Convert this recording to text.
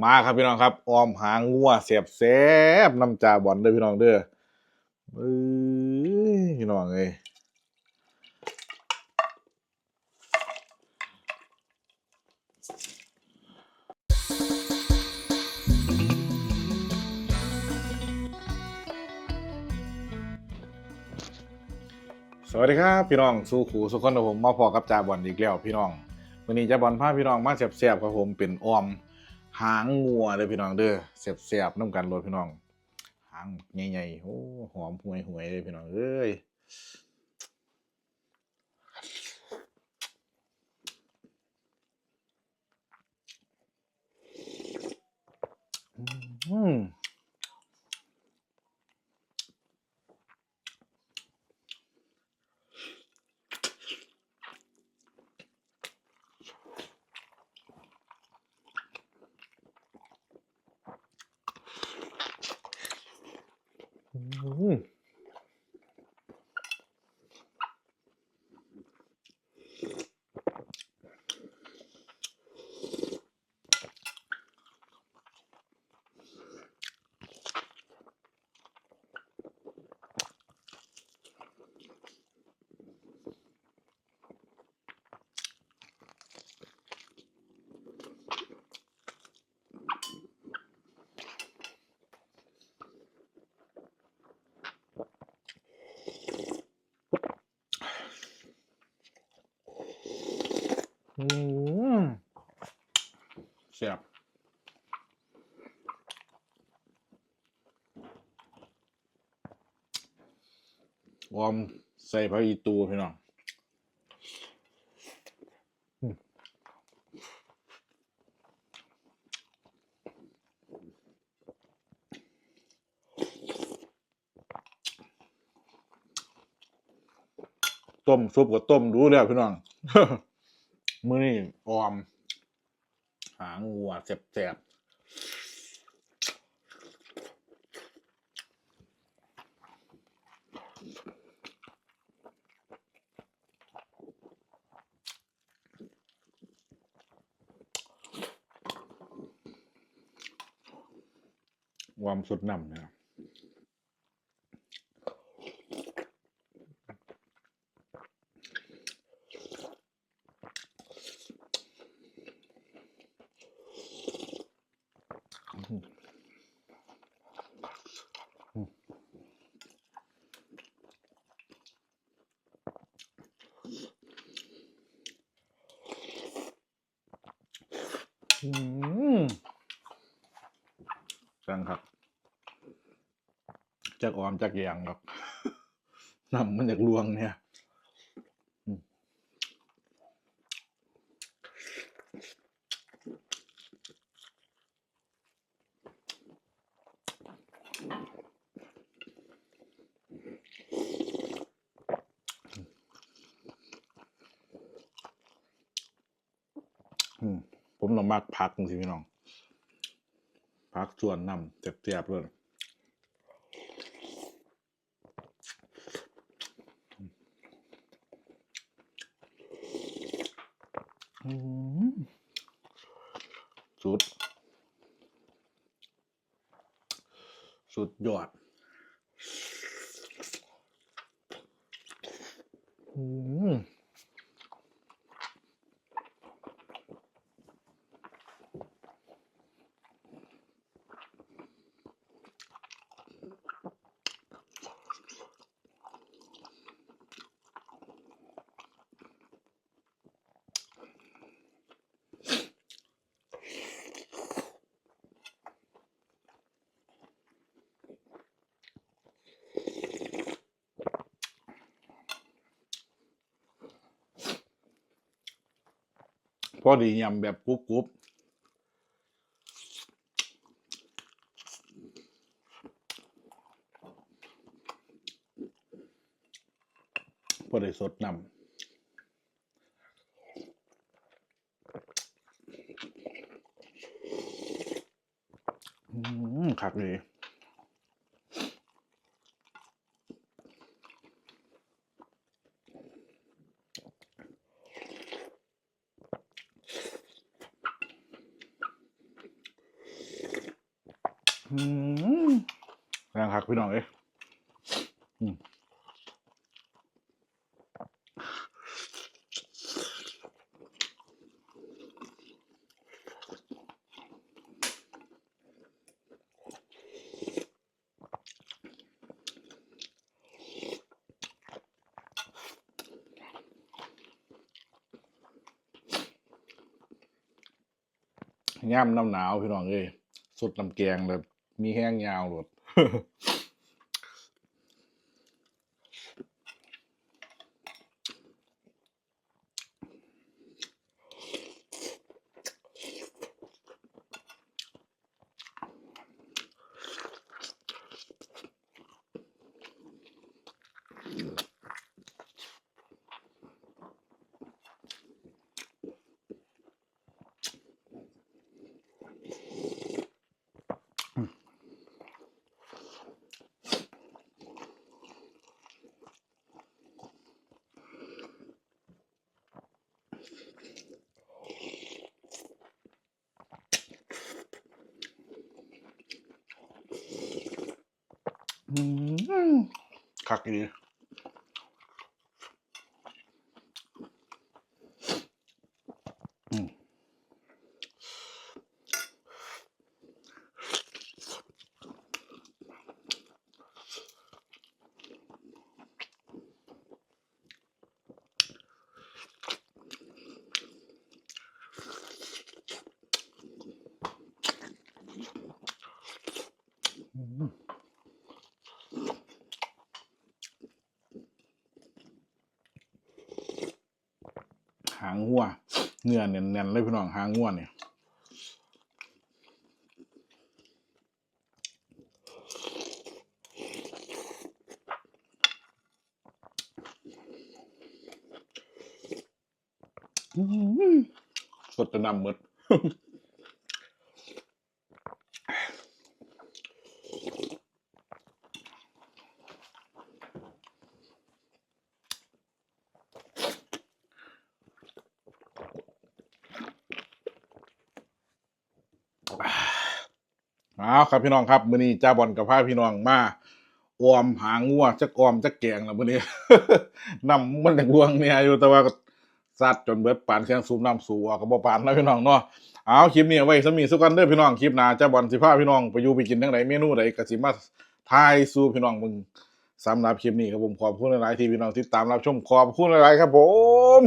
มาครับพี่น้องครับ ออมหางงัวเสียบแซบน้ำจ่าบอลเด้อพี่น้องเด้อเอ้ยพี่น้องเอ้ยสวัสดีครับพี่น้องสู้ขู่สุขคนผมมาพอกับจ่าบอลอีกแล้วพี่น้องวันนี้จ่าบอลพาพี่น้องมาเสียบแซบๆครับผมเป็นออม หางงัวเลยพี่น้องเด้อเสียบๆน้ำกันโลดพี่น้อง หางใหญ่ๆโอ้หอมห่วยหวยเลยพี่น้องเอ้ยอืม อื อืมเสียบออมใส่ผักอีตูพี่น้องต้มซุปกับต้มรู้แล้วพี่น้อง มื้อนี้ออม หางวัวแสบๆวอมสุดน้ำนะครับ จังครับจากออมจากยางครับนำมันจากลวงเนี่ยอืมอืม ผมต้องมากพักจริงพี่น้องพักส่วนนำเจ็บๆเลยสุด สุดยอดอืม พอดียำแบบกรุบกรุบพอด้สดนำอืมคักเลย แรงคักพี่น้องเอ้ยอืมย่ำน้ำหนาวพี่น้องเอ้ยสุดน้ำแกงเลย มีแห้งยาวหลด คักดีางงัวเนื้อเนียนๆเลยพี่น้องหางงัวเนี่ยสดจะนำหมด เอาครับพี่น้องครับมื้อนี้จ้าบอลกับพาพี่น้องมาออมหางงัวจักออมจักแกงแล้วมื้อนี้น้ำมันจักลวงเนี่ยอยู่แต่ว่าก็ซัดจนเบิดปานเครื่องสูบน้ำสูบออกก็บ่ปานแล้วพี่น้องเนาะเอาคลิปนี้ไว้สมีสุกันเด้อพี่น้องคลิปหน้าจ้าบอลสิพาพี่น้องไปอยู่ไปกินจังไดเมนูใดก็สิมาทายสู่พี่น้องมึงสำหรับคลิปนี้ครับผมขอบคุณหลายๆที่พี่น้องติดตามรับชมขอบคุณหลายๆครับผม